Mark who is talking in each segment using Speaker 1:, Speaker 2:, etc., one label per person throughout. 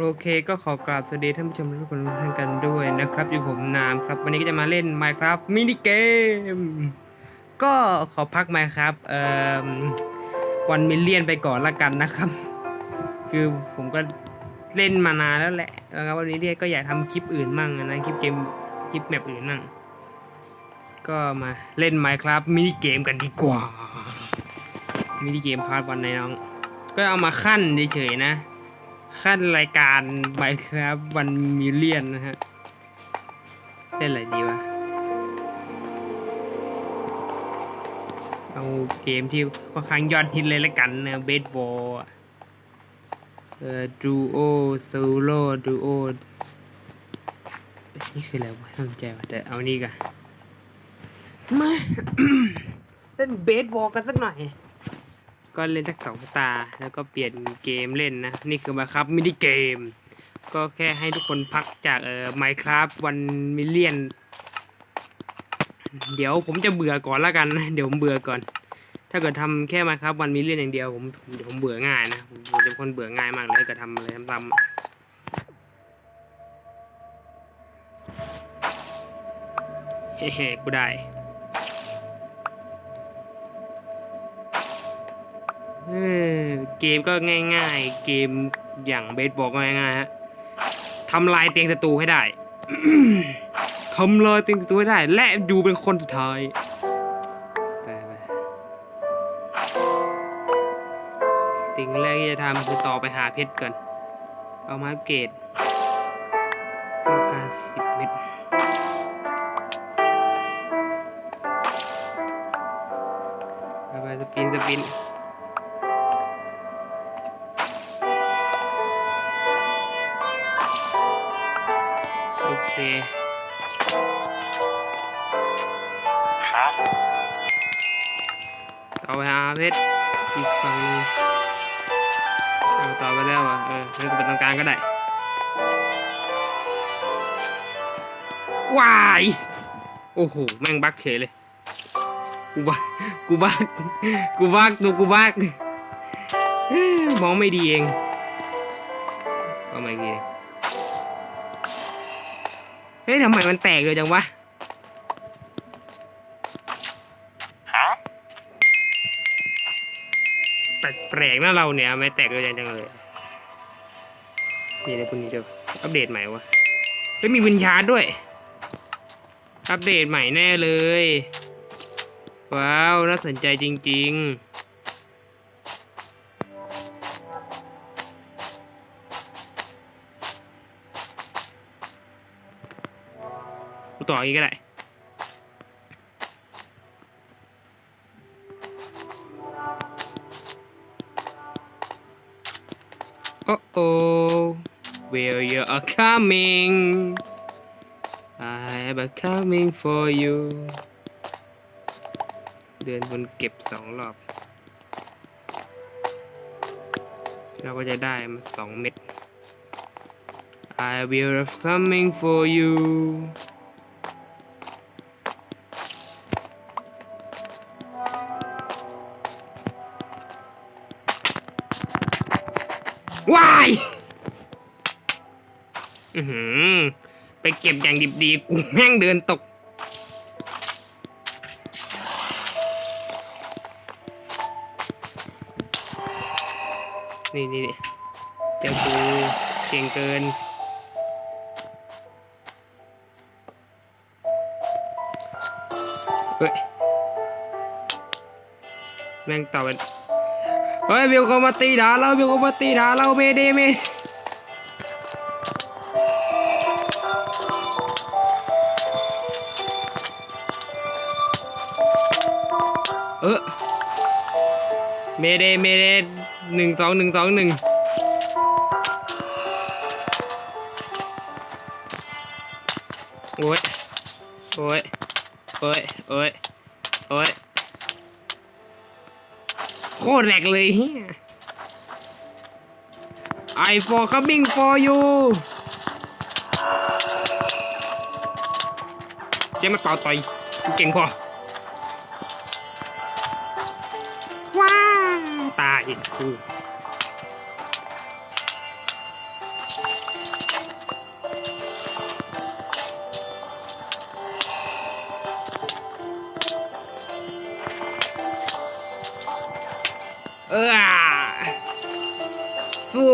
Speaker 1: โอเคก็ขอกราบสวัสดีท่านผู้ชมทุกคนทุกท่านกันด้วยนะครับอยู่ผมนามครับวันนี้ก็จะมาเล่น Minecraft มินิเกมก็ขอพัก Minecraft เอ่อวันมิลเลียนไปก่อนละกันนะครับ คือผมก็เล่นมานานแล้วแหละนะครับวันนี้เนี่ยก็อยากทำคลิปอื่นมั่งนะคลิปเกมคลิปแมปอื่นมั่งก็มาเล่น Minecraft มินิเกมกันดีกว่ามินิเกมพาร์ทวันไหนน้องก็เอามาขั้นเฉยๆนะ ขั้นรายการ Minecraft วันมิเลียนนะฮะเล่นอะไรดีวะ เอาเกมที่ค่อนข้างยอดฮิตเลยละกันนะเบสบอลเอ่อดูโอโซโล่ดูโอนี่คืออะไรวะน่าสนใจวะแต่เอานี่กันมา เล่นเบสบอลกันสักหน่อย ก็เล่นสักสองตา แล้วก็เปลี่ยนเกมเล่นนะ นี่คือมาครับมินิเกม ก็แค่ให้ทุกคนพักจากเอ่อ Minecraft วันมิเลียน เดี๋ยวผมจะเบื่อก่อนละกันนะเดี๋ยวผมเบื่อก่อน ถ้าเกิดทำแค่มาครับวันมิเลียนอย่างเดียวผมเดี๋ยวผมเบื่อง่ายนะผมผมเป็นคนเบื่อง่ายมากเลยถ้าเกิดทำอะไรซ้ำๆอะเฮ้ๆกูได้ เกมก็ง่ายๆ เกมอย่างเบสบอกก็ง่ายๆฮะทำลายเตียงศัตรูให้ได้ทำลายเตียงศัตรูให้ได้ และอยู่เป็นคนสุดท้ายสิ่งแรกที่จะทำคือต่อไปหาเพชรก่อน เอามาเกรดต้องการสิบเม็ดไปไปสปินสปิน เคต่อไปหาเพชรอีกฝั่งนึงเอาต่อไปแล้วอะเออเลือกเป็นตรงกลางก็ได้วายโอ้โหแม่งบักเฉยเลยกูบักกูบักกูบักตัวกูบักมองไม่ดีเองก็ไม่ดี ยทำไมมันแตกเลยจังวะแปลกๆนะเราเนี่ยไม่แตกเลยจังเลยนี่เลยพวกนี้เดี๋ยวอัปเดตใหม่วะเฮ้ยมีวินชาร์ดด้วย อัปเดตใหม่แน่เลย ว้าว น่าสนใจจริง ๆ ต่ออีกก็ได้ Oh oh, where you are coming? I am a coming for you. เดินบนเก็บสองรอบ เราก็จะได้มาสองเม็ด I will be coming for you. วายอือหือ ไปเก็บอย่างดิบดีกูแม่งเดินตก นี่นี่เจ้ากูเก่งเกิน เฮ้ย แม่งต่อเป็น เฮ้ยวิวเขามาตีด่าเราวิวเขามาตีด่าเราเมเดเมเออเมเดเมเดหนึ่งสองหนึ่งสองหนึ่งโอ้ยโอ้ยโอ้ยโอ้ย ตรแหลกเลยเฮีย I for coming for you เจ๊มาต่อต่อยเก่งพอ ว้า ตายกู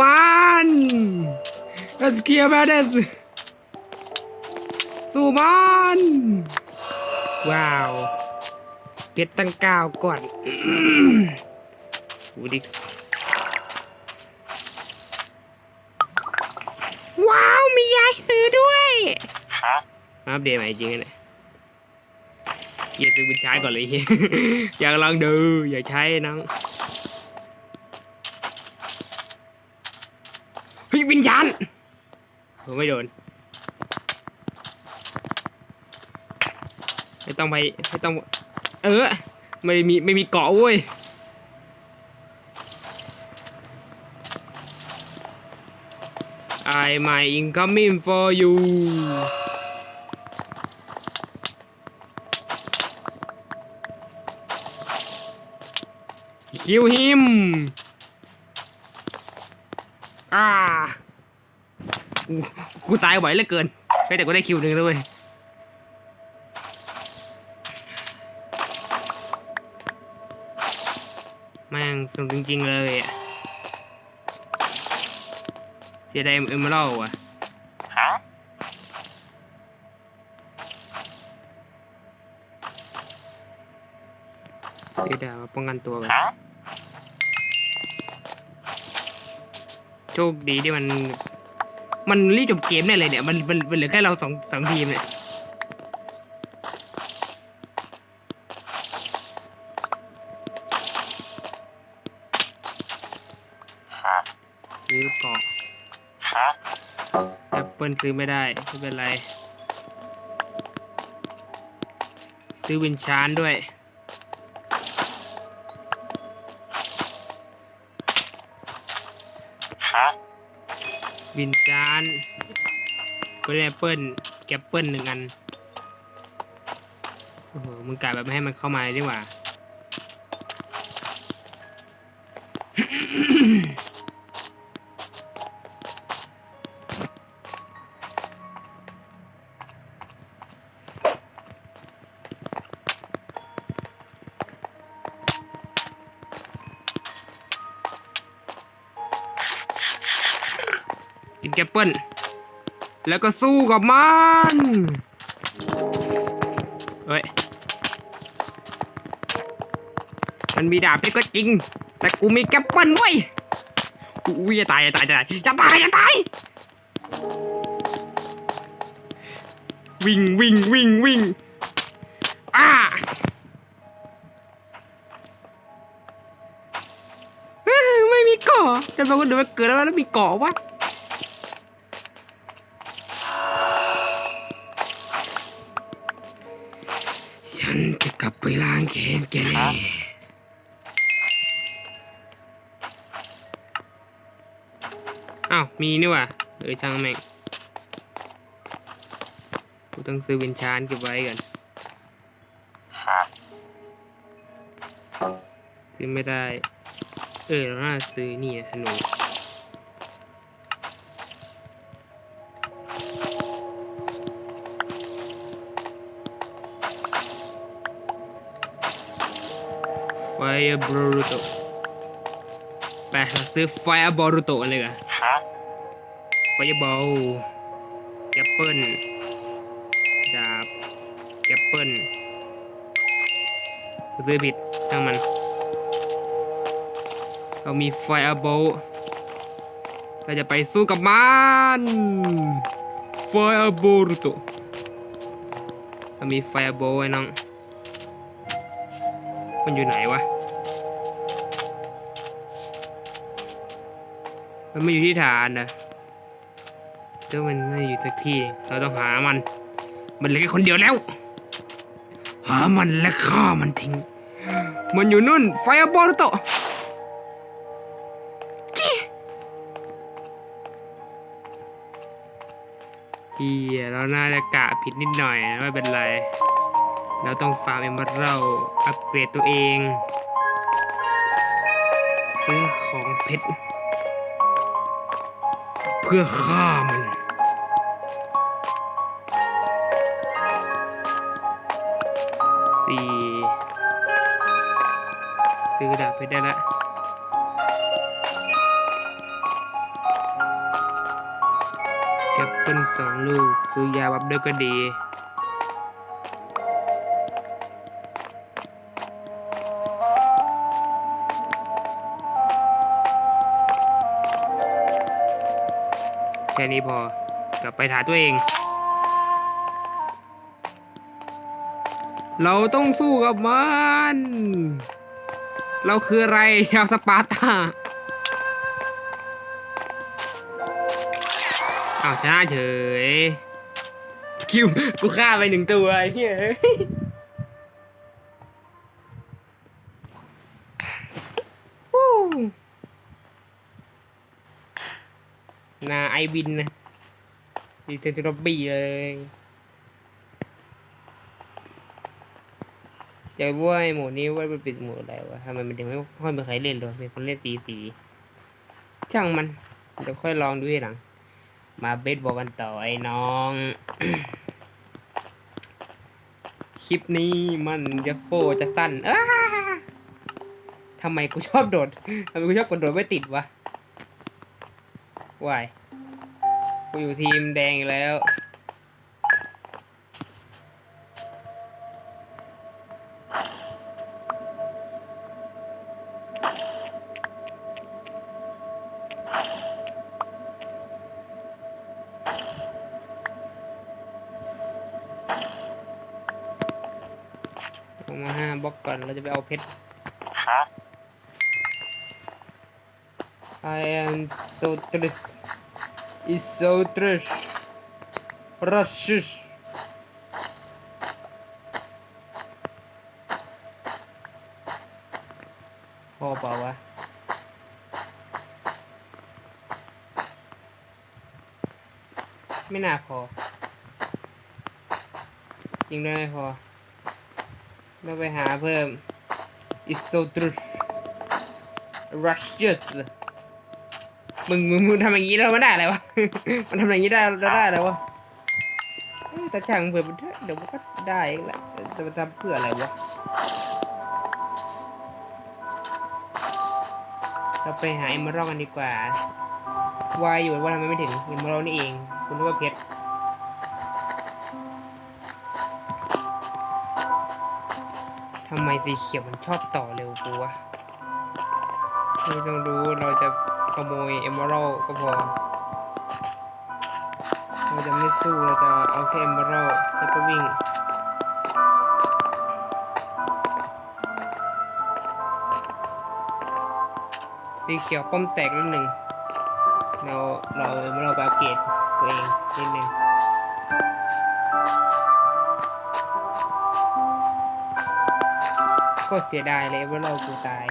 Speaker 1: มันเอสเคียร์แมเดสสู้มันว้าวเพชรตั้งเก้าก่อนดูดิว้าว มียาซื้อด้วยมาอัปเดตใหม่จริงๆเนี่ยเกียร์ซื้อเป็นใช้ก่อนเลยเหี้ยอยากลองดู อยากใช้น้อง วิญญาณผมไม่โดน ไม่ต้องไปไม่ต้อง เออ ไม่มีไม่มีเกาะเว้ย I my incoming for you คิวฮิมอ่า กูกูตายบ่อยเหลือเกินเฮ้ยแต่กูได้คิวหนึ่งแล้วเว้ยแม่งสนุกจริงๆเลยอะเสียดายเอ็มเมอรัลด์อะเสียดายมาป้องกันตัวกันโชคดีที่มัน มันรีบจบเกมได้เลยเนี่ยมันมันมันเหลือแค่เราสองสองทีมเนี่ยซื้อเกาะแอปเปิลซื้อไม่ได้ไม่เป็นไร ซื้อวินชานด้วย วินชานก็ได้แอปเปิลแกปเปิลหนึ่งอัน โอ้โห มึงกะแบบไม่ให้มันเข้ามาดีกว่า แกปเปิลแล้วก็สู้กับมันเฮ้ย มันมีดาบเพชรก็จริง แต่กูมีแกปเปิลเว้ยอุ้ยจะตายจะตายจะตายจะตายจะตาย วิ่งวิ่งวิ่งวิ่งอ้าไม่มีเกาะแต่ปรากฏเดี๋ยวมันเกิดแล้วแล้วมีเกาะวะ ไปล้างแค้นแกแน่อ้าวมีนี่ว่ะเออช่างแม่งกูต้องซื้อวินชานเก็บไว้ก่อนซื้อไม่ได้ เออเราน่าซื้อนี่อะธนู ไฟบรูโตไปเราซื้อไฟบรูโตกันเลยกันไฟบอลแกปเปิลดาบแกปเปิลกูซื้อผิดช่างมัน เรามีไฟบอลเราจะไปสู้กับมันไฟบรูโตเรามีไฟบอลไอ้น้องมันอยู่ไหนวะ มันไม่อยู่ที่ฐานนะเจ้ามันไม่อยู่สักที่ เราต้องหามัน มันเหลือแค่คนเดียวแล้ว หามันและฆ่ามันทิ้ง มันอยู่นู่น ไฟบอลโตที่เราน่าจะกะผิดนิดหน่อยไม่เป็นไร เราต้องฟาร์มเอมเบอรัลอัปเกรดตัวเอง ซื้อของเพชร เพื่อฆ่ามัน สี่ซื้อดาบไปได้ละแอปเปิลสองลูก ซื้อยาบับด้วยก็ดี แค่นี้พอกลับไปหาตัวเอง เราต้องสู้กับมัน เราคืออะไรชาวสปาร์ตาอ้าวชนะเฉยคิวกูฆ่าไปหนึ่งตัวเฮ้ยฮู้ นาไอวินนะดีเทนต์ร็อบบี้เลยอยากรู้ว่าไอหมดนี้ว่ามันเป็นหมดอะไรวะทำไมมันถึงไม่ค่อยมีใครเล่นเลยมีคนเล่นสีสีช่างมันเดี๋ยวค่อยลองดูทีหลัง มาเบสบอลกันต่อไอ้น้อง คลิปนี้มันจะโคจะสั้นอ้าทำไมกูชอบโดดทำไมกูชอบกดโดดไม่ติดวะวาย กูอยู่ทีมแดงอีกแล้วลงมาห้าบล็อกก่อนเราจะไปเอาเพชร I am so thirst is so thirst rush พอเปล่าวะไม่น่าพอ จริงด้วยไม่พอเราไปหาเพิ่ม is so true rushes มึงมึงมึงทำอย่างนี้แล้วมันได้อะไรวะ มันทำอย่างนี้ได้แล้วได้อะไรวะเอ้ยแต่ช่างเผื่อมันเถอะเดี๋ยวมันก็ได้เองแหละจะมาทำเพื่ออะไรวะเราไปหาเอมเมอรัลกันดีกว่าวายอยู่ว่าทำไมไม่ถึงเอมเมอรัลนี่เอง คุณนึกว่าเพชรทำไมสีเขียวมันชอบต่อเร็วกูวะไม่ต้องรู้เราจะ ขโมยเอมเบอรัลก็พอเราจะไม่สู้เราจะเอาแค่เอมเบอรัลแล้วก็วิ่งสีเขียวป้อมแตกแล้วหนึ่งเราเราเรัลไปอัปเกรดตัวเองนิดหนึ่งก็เสียดายเลยว่าเรากูตาย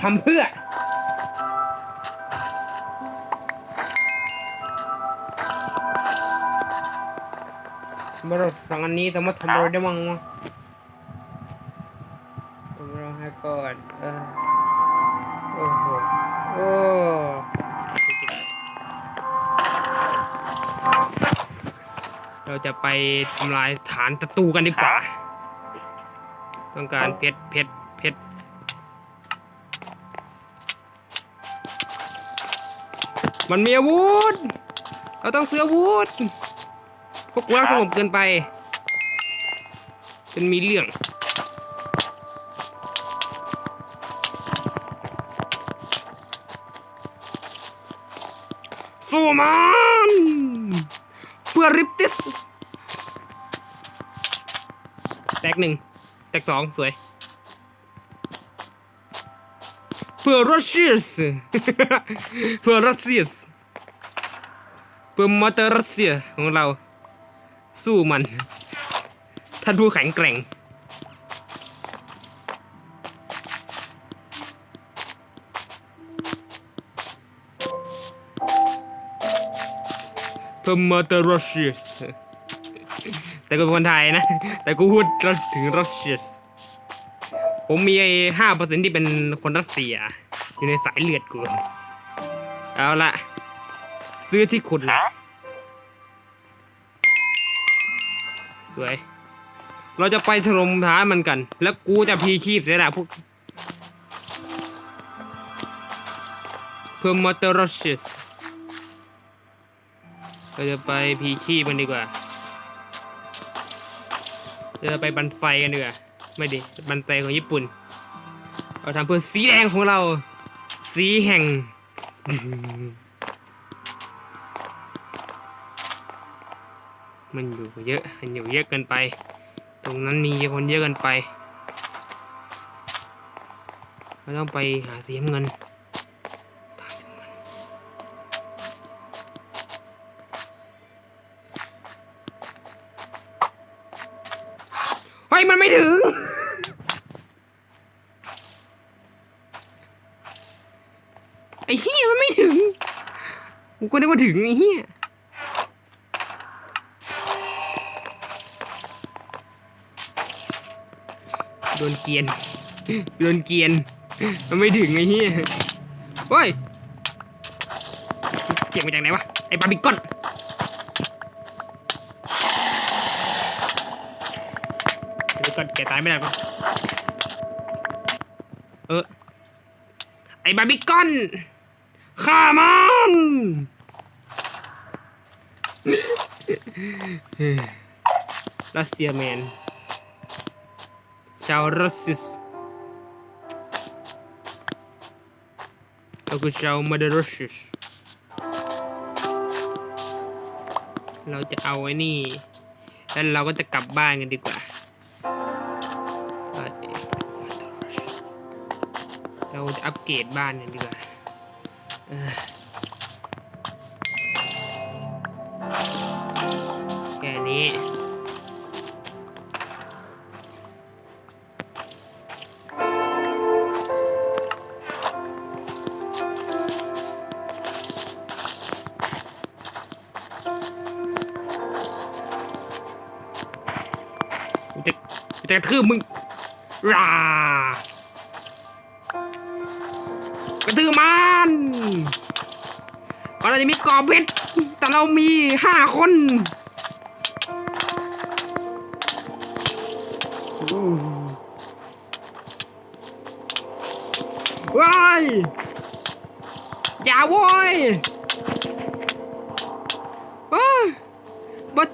Speaker 1: ทำเพื่อ มาเราสองอันนี้สามารถทำอะไรได้บ้างวะเราให้ก่อนเออโอ้โหโอ้เราจะไปทำลายฐานศัตรูกันดีกว่า ต้องการเพชรเพชร มันมีอาวุธ เราต้องซื้ออาวุธ พวกกูรักสงบเกินไปจนมีเรื่อง สู้มันเพื่อริปติส แตกหนึ่ง แตกสองสวย พื่อรัสเซียสเพื่อรัสเซียสเพื่อมอเตอร์รัสเซียของเรา สู้มัน ท่านผู้แข็งแกร่ง เพื่อมอเตอร์รัสเซียสแต่กูเป็นคนไทยนะ แต่กูพูดถึงรัสเซียส ผมมีห้าเปอร์เซ็นที่เป็นคนรัสเซีย อยู่ในสายเลือดกูเอาละซื้อที่ขุดเลยสวย เราจะไปถล่มฐานมันกัน แล้วกูจะพีชีพเสียดายพวกเพื่อมอเตอร์รัสเซียสเราจะไปพีชีพกันดีกว่าเราจะไปบันไฟกันดีกว่า ไม่ดิบันไฟของญี่ปุ่น เราทำเพื่อสีแดงของเรา สีแห่ง มันอยู่เยอะมันอยู่เยอะเกินไป ตรงนั้นมีคนเยอะเกินไปเราต้องไปหาสีเงินตามสีน้ำเงินเฮ้ยมันไม่ถึง ไอ้เหี้ยมันไม่ถึง กูก็นึกว่าถึงไอ้เหี้ยโดนเกียนโดนเกียนมันไม่ถึงไอ้เหี้ยเฮ้ยเก็บมาจากไหนวะ ไอ้บาร์บีคอนบาร์บีคอนแกตายไม่ได้ปะเออ ไอ้บาร์บีคอน ฆ่ามันรัสเซียแมน ชาวรัสซิสแล้วก็ชาวมาดรัสซิสเราจะเอาไอ้นี่ แล้วเราก็จะกลับบ้านกันดีกว่า เราจะอัปเกรดบ้านกันดีกว่า แค่นี้ จะจะทืบมึงรากระทืบมัน ก่อนเราจะมีกรอบเพชรแต่เรามีห้าคนว้ายอย่าโว้ยว้ายบัด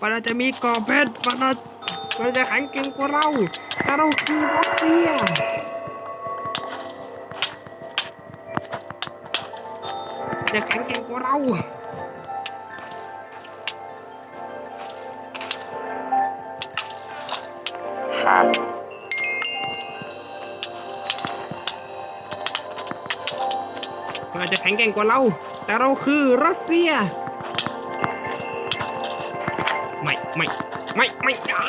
Speaker 1: มันอาจะมีกอบเพชรมันอาจมันจะแข็งเก่งกว่าเราแต่เราคือรัสเซีย จะแข็งเก่งกว่าเรามันอาจจะแข็งแกร่งกว่าเรา แต่เราคือรัสเซีย ไม่ไม่ไม่ไม่อ่า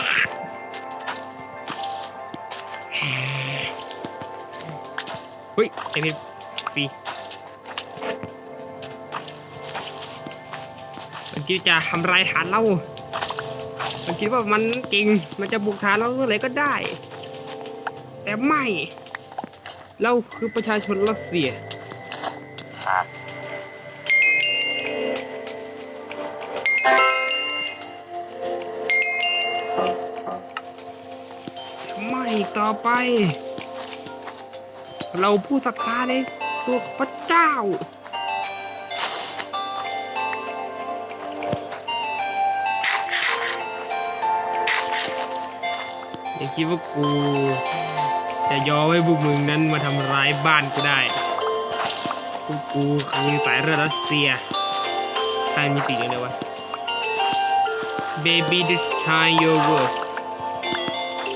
Speaker 1: เฮ้ยไอพีฟรี มันคิดจะทำลายฐานเรา มันคิดว่ามันเก่ง มันจะบุกฐานเราเมื่อไหร่ก็ได้ แต่ไม่ เราคือประชาชนรัสเซียไม่ต่อไป เราผู้ศรัทธาในตัวพระเจ้า คิดว่ากูจะยอมให้พวกมึงนั้นมาทำร้ายบ้านกูได้ พวกกูคือสายเลือรัสเซียใครมีติอย่างเดียววะ Baby this time your words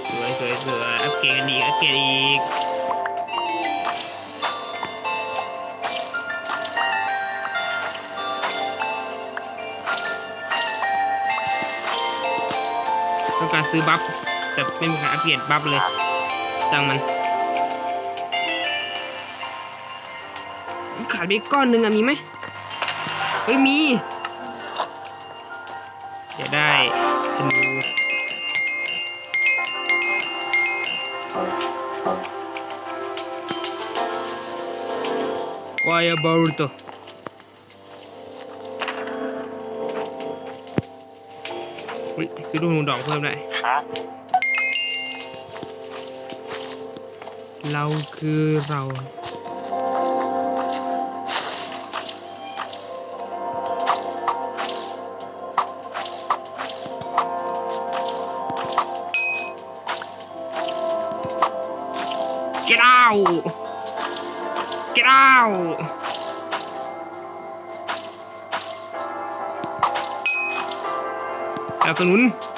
Speaker 1: สวยสวยสวยอัปเกรดอีกอัปเกรดอีกต้องการซื้อบัฟ แต่ไม่มีการอัปเกรดบัฟเลยช่างมันขาดไปก้อนหนึ่งอะมีไหมเฮ้ยมีจะได้ธนู Firebolt อุ๊ยซื้อลูกหนูดอกเพิ่มได้ lau cứ rầu Get out! Get out! Ja, von unten.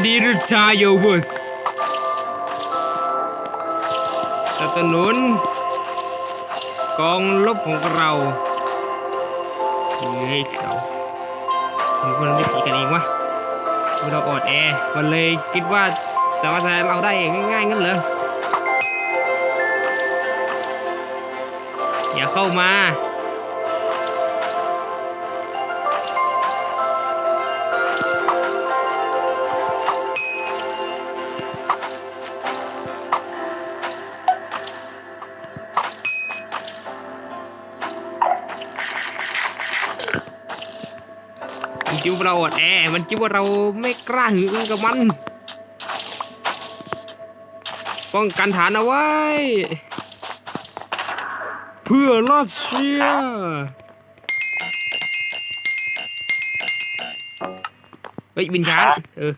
Speaker 1: สนุน Ready to try your worst สนับสนุน กองลบของเราเฮ้ยเรามันคนไม่ตีกันเองวะเราอดแอมันเลยคิดว่าสามารถชนะเราได้ง่ายๆงั้นเหรออย่าเข้ามา คิดว่าเราอ่อนแอ มันคิดว่าเราไม่กล้าหึงกับมัน ป้องกันฐานเอาไว้ เพื่อรัสเซียเฮ้ยบินช้าเออ